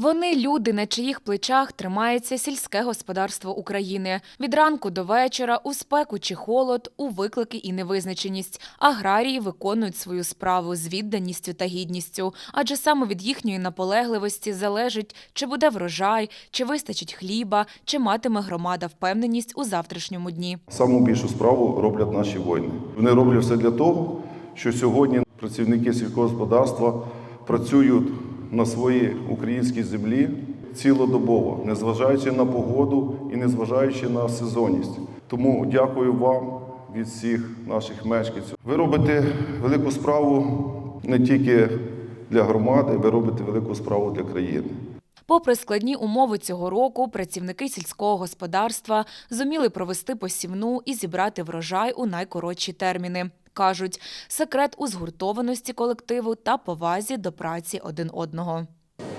Вони люди, на чиїх плечах тримається сільське господарство України. Від ранку до вечора, у спеку чи холод, у виклики і невизначеність. Аграрії виконують свою справу з відданістю та гідністю, адже саме від їхньої наполегливості залежить, чи буде врожай, чи вистачить хліба, чи матиме громада впевненість у завтрашньому дні. Саму більшу справу роблять наші воїни. Вони роблять все для того, що сьогодні працівники сільського господарства працюють на своїй українській землі цілодобово, незважаючи на погоду і незважаючи на сезонність. Тому дякую вам від всіх наших мешканців. Ви робите велику справу не тільки для громади, ви робите велику справу для країни. Попри складні умови цього року, працівники сільського господарства зуміли провести посівну і зібрати врожай у найкоротші терміни. Кажуть, секрет у згуртованості колективу та повазі до праці один одного.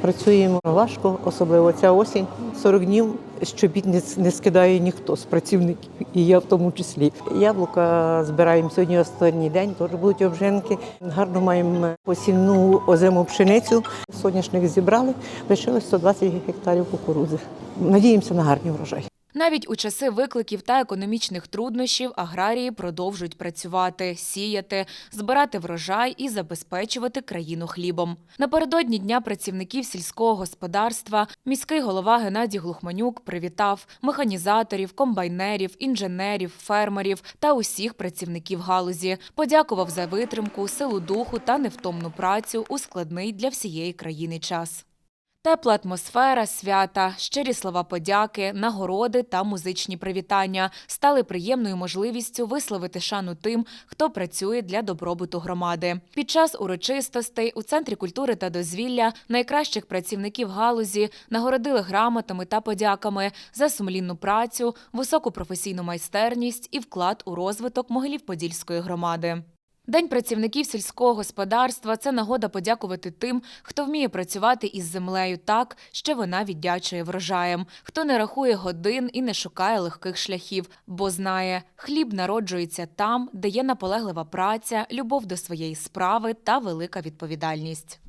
Працюємо важко, особливо ця осінь. 40 днів щобіт не, скидає ніхто з працівників, і я в тому числі. Яблука збираємо сьогодні останній день, теж будуть обжинки. Гарно маємо посівну озиму пшеницю. Соняшник зібрали, лишилось 120 гектарів кукурудзи. Надіємося на гарний врожай. Навіть у часи викликів та економічних труднощів аграрії продовжують працювати, сіяти, збирати врожай і забезпечувати країну хлібом. Напередодні дня працівників сільського господарства міський голова Геннадій Глухманюк привітав механізаторів, комбайнерів, інженерів, фермерів та усіх працівників галузі. Подякував за витримку, силу духу та невтомну працю у складний для всієї країни час. Тепла атмосфера, свята, щирі слова подяки, нагороди та музичні привітання стали приємною можливістю висловити шану тим, хто працює для добробуту громади. Під час урочистостей у центрі культури та дозвілля найкращих працівників галузі нагородили грамотами та подяками за сумлінну працю, високу професійну майстерність і вклад у розвиток Могилів-Подільської громади. День працівників сільського господарства це нагода подякувати тим, хто вміє працювати із землею так, що вона віддячує врожаєм, хто не рахує годин і не шукає легких шляхів, бо знає, хліб народжується там, де є наполеглива праця, любов до своєї справи та велика відповідальність.